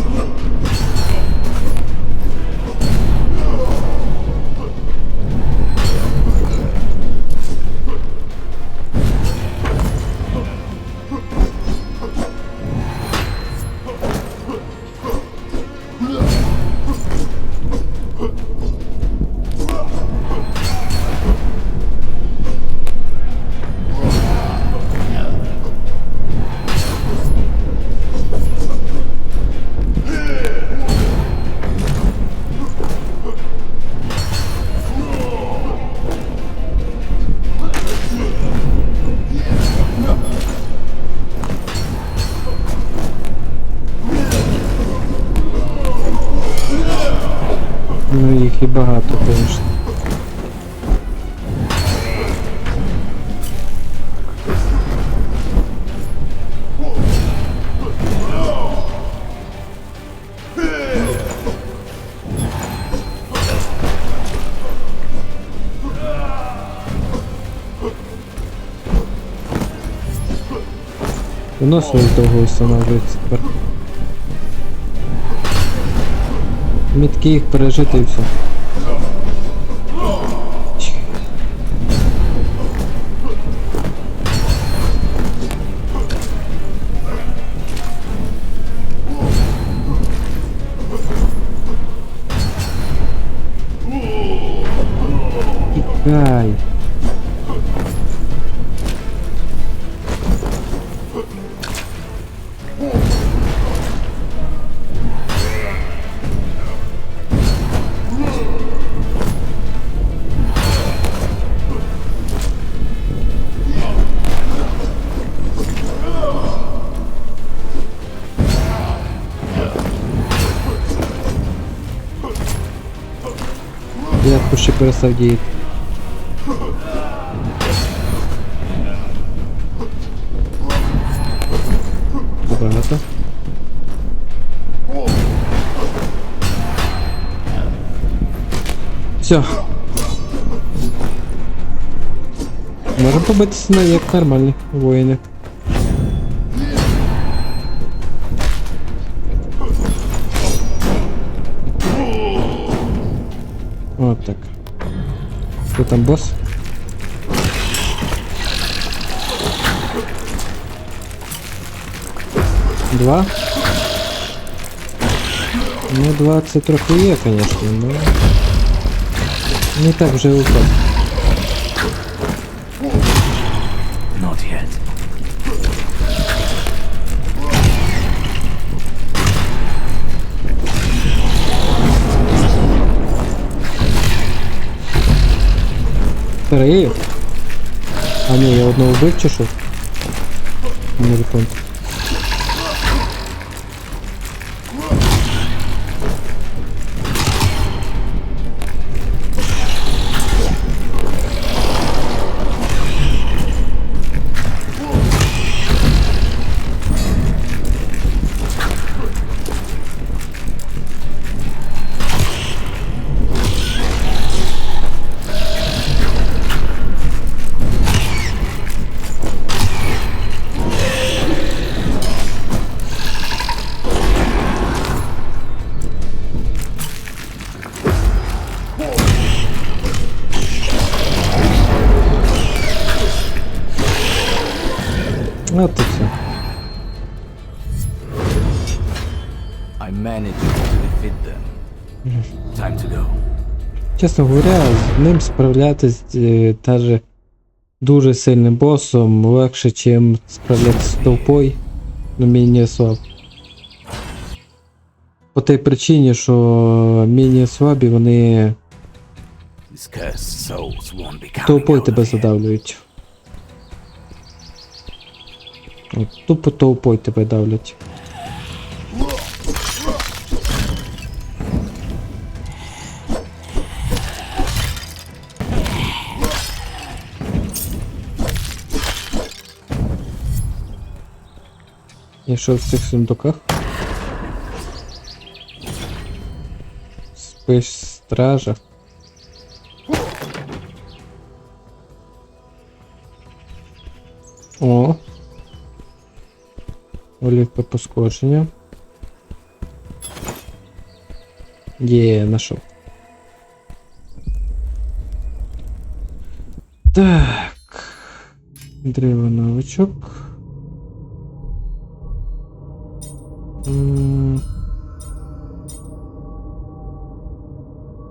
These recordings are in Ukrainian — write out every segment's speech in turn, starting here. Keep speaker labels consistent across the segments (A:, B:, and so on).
A: Thank you. і багато, звісно. Воно щось довго встановлюється тепер. Мітки їх пережити і все. Я ще перестав діяти. Багато. Все. Можемо побитися на як нормальні воїни. Вот так. Кто там босс? Два? Ну, 2 це трохи є, конечно, но... Не так вже упав. Три? А ні, я одного вбив чи що? Не. Чесно говоря, з ним справлятись е, даже дуже сильним босом легше, чим справлятися з толпою, ну міні слаб. По тій причині, що міні слабі, вони толпою тебе задавлюють. От, тупо толпою тебе давлять. І що в цих сундуках? Спиш стража. О. Олівка пошкодження. Є, нашов. Так. Древо новичок. М.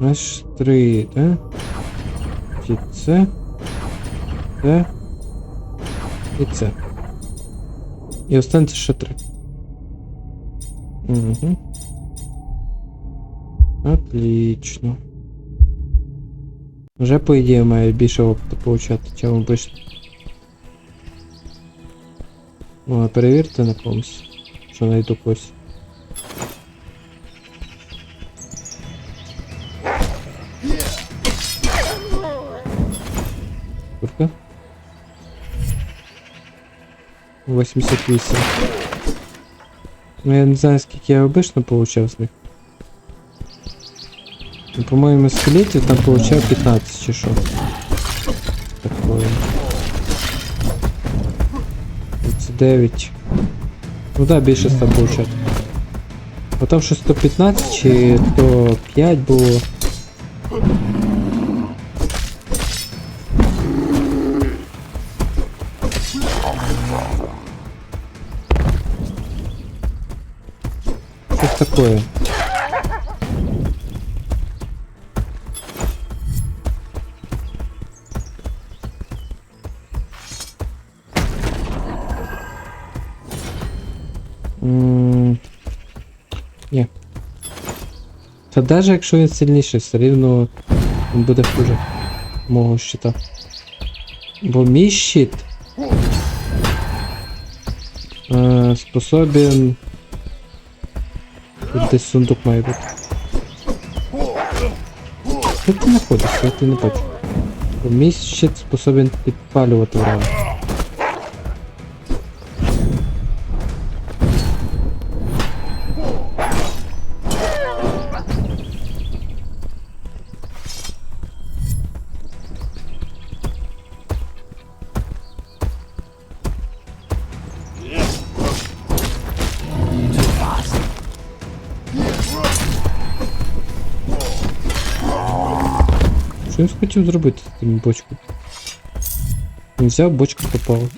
A: Аж три, да? Чи це? Це? І це. І останеться ще три. Угу. Отлично. Вже по ідеї має більше опиту получати, чим обично. Ну, а перевірте на комусь, що знайду когось. Сколько? 88. Ну я не знаю, скільки я обично получав з них. Ну, по-моєму, скелетів там получав 15 чи що. Такое. 39. Ну да, більше 100 получати. А там що 115 чи 105 було. Щось такое. Та навіть якщо він сильніший, все рівно він буде хуже мого щита. Бо мій щит е, способен. Десь сундук має бути. Де ти знаходишся? Я тебе не бачу. Бо мій щит способен підпалювати ворога. Що він хотів зробити з тим бочкою? Він взяв, бочка попала.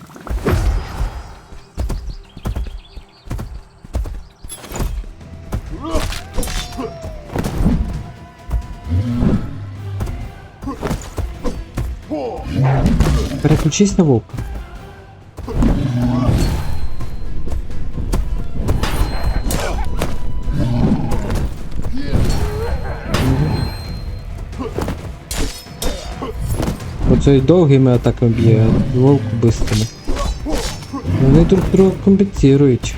A: Переключись на вовка. Оцей довгими атаками б'є, а вовк бистрими. Вони друг друга компенсують.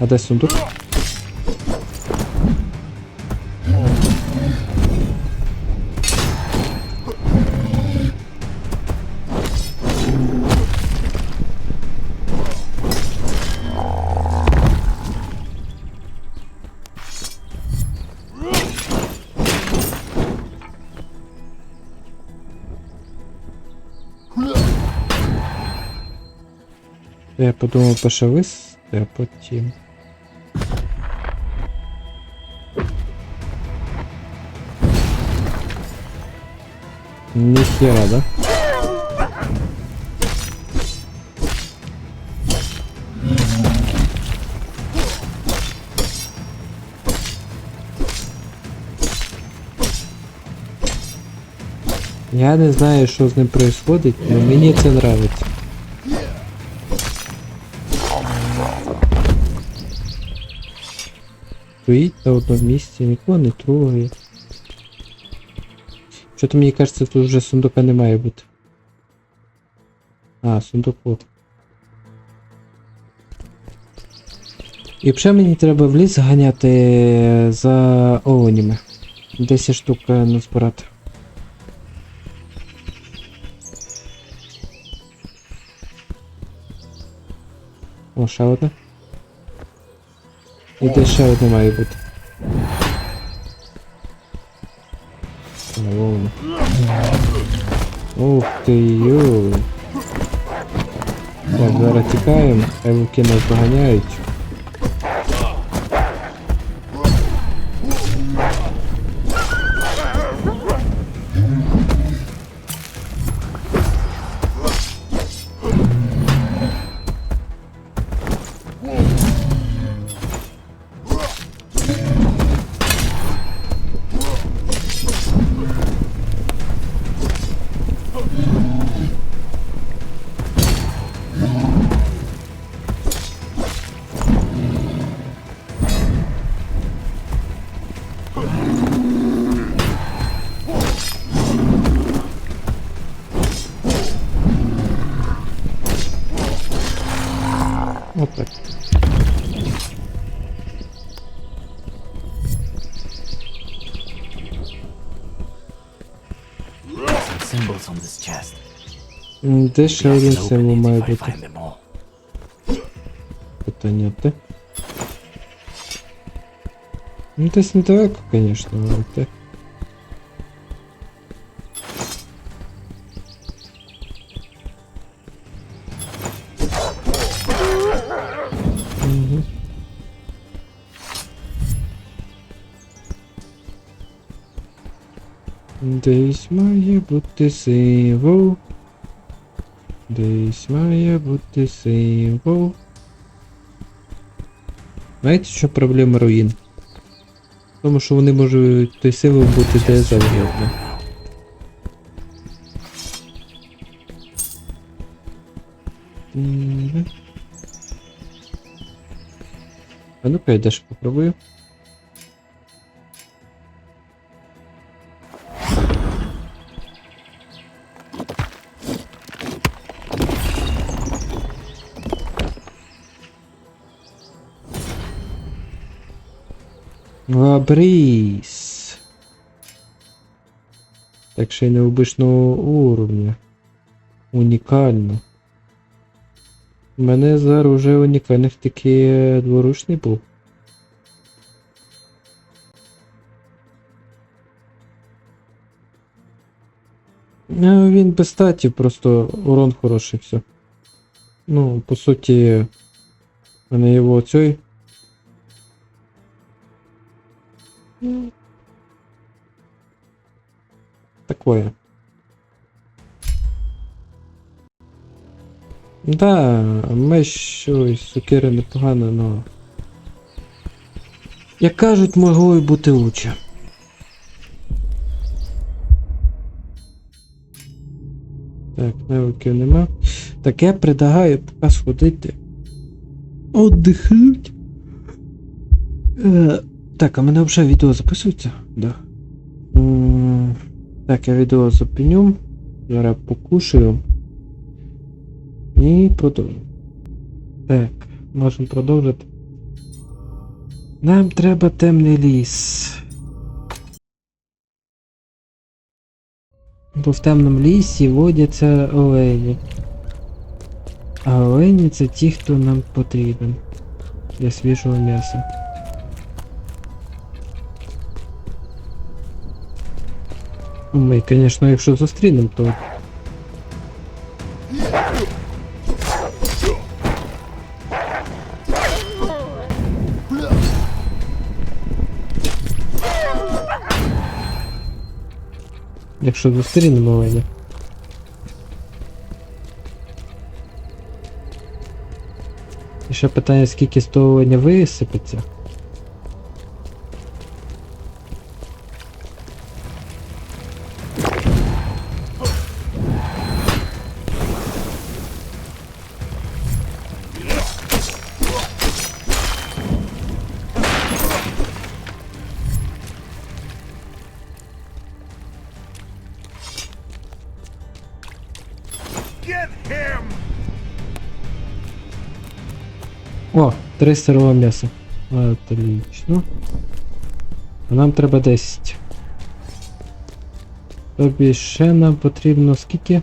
A: А де сундук? Я подумав пошевис, а потім. Ніхера, да? Я не знаю, що з ним происходить, але мені це нравиться. Стоїть на одному місці, нікого не трогає. Що-то мені кажеться, тут вже сундука не має бути. А, сундук от. І ще мені треба в ліс ганяти за оленями. 10 штук е, назбирати. О, ще одне. І де ще одне має бути. Ух ти йой. Так, зараз тікаємо, хай нас доганяють. Де ще один символ має бути? Питання те. Ну десь недалеко, звісно, але те. Десь має бути символ. Десь має бути символ. Знаєте, що проблема руїн? Тому, що вони можуть той символ бути де завгодно. А ну-ка, я теж попробую. Лабрис. Так ще й необичного уровня. Унікально. У мене зараз вже унікальних таки дворучний був. Ну, він без статі, просто урон хороший, все. Ну, по суті, мене його цей. Ну, Такое. Да, меч щось сукери непогано, но. Як кажуть, могло й бути лучше. Так, навиків нема. Так я предлагаю поки сходити. Отдихнуть. Так, а мене взагалі відео записується? Да. Так, я відео зупиню. Зараз покушаю. І продовжу. Так, можемо продовжити. Нам треба темний ліс. Бо в темному лісі водяться олені. А олені це ті, хто нам потрібен. Для свіжого м'яса. Ми, звісно, якщо зустрінемо, то. Якщо зустрінемо оленя. І ще питання, скільки з того висипеться. О, три сирого м'яса. Отлично. А нам треба 10. Тобі ще нам потрібно скільки?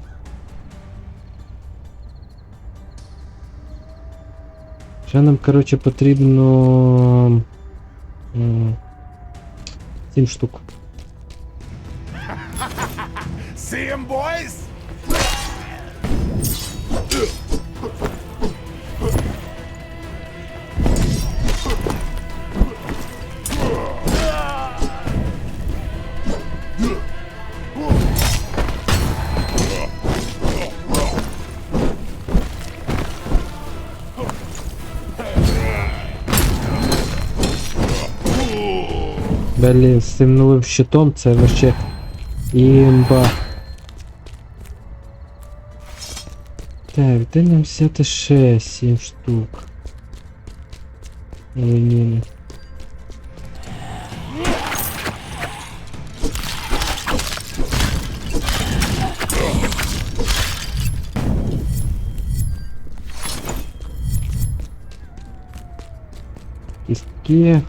A: Ще нам, коротше, потрібно. 7 штук.
B: See him, boys?
A: Блін, з цим новим щитом це вообще імба. Так, де нам взяти ще 7 штук? Леніни. Кістки.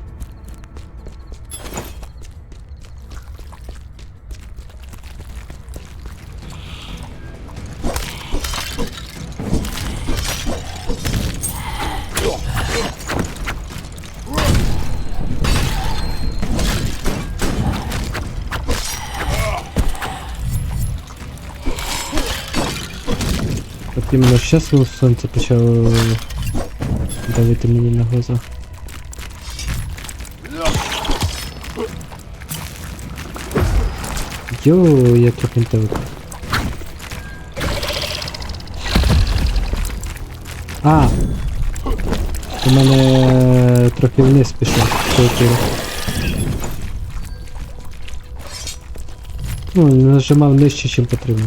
A: От іменно воно сонце почало давити мені на глаза. Йоу, я трохи не так. А! У мене трохи вниз пішов. Чотири. Ну, нажимав нижче, чим потрібно.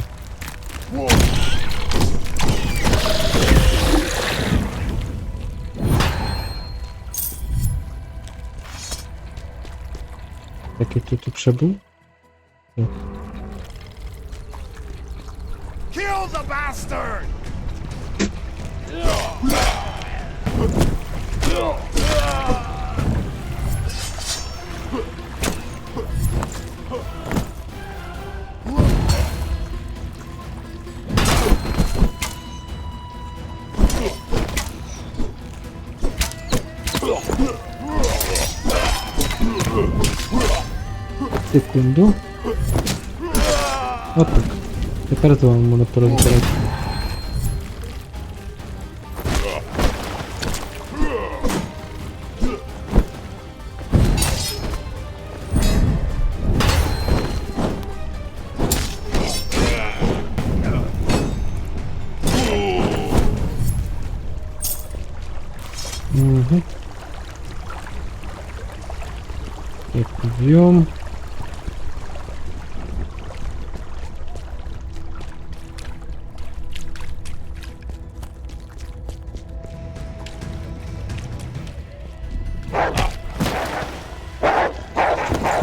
A: Так, і тут ще був?
B: Kill the bastard!
A: Секунду. Отак. Тепер з вами можна порозбирати.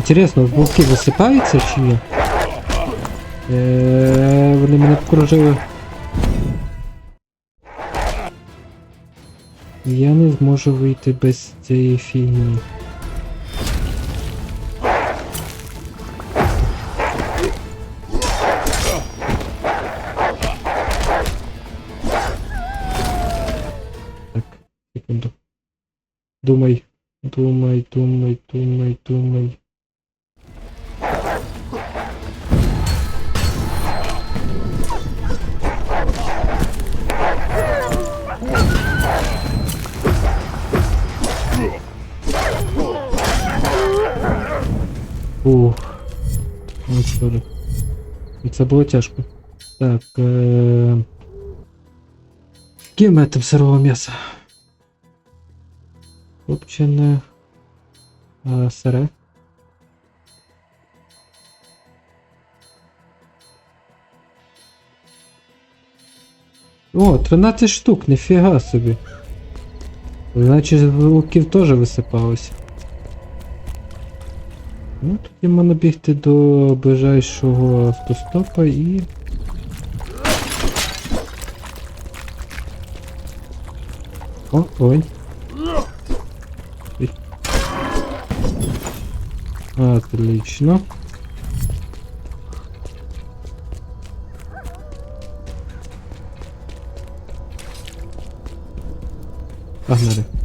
A: Інтересно, вовки висипаються чи ні? Е, вони мене покружили. Я не зможу вийти без цієї фігні. Так, секунду. Думай, думай, думай, думай, думай. Ух. Ой, сорі. Це було тяжко. Так, е... Скільки в мене там сирого м'яса? Копчене. А, сире. О, 13 штук, ніфіга собі. Значить, з луків теж висипалося. Ну, тоді можна бігти до ближайшого автостопа і. О, ой. Отлично. Погнали.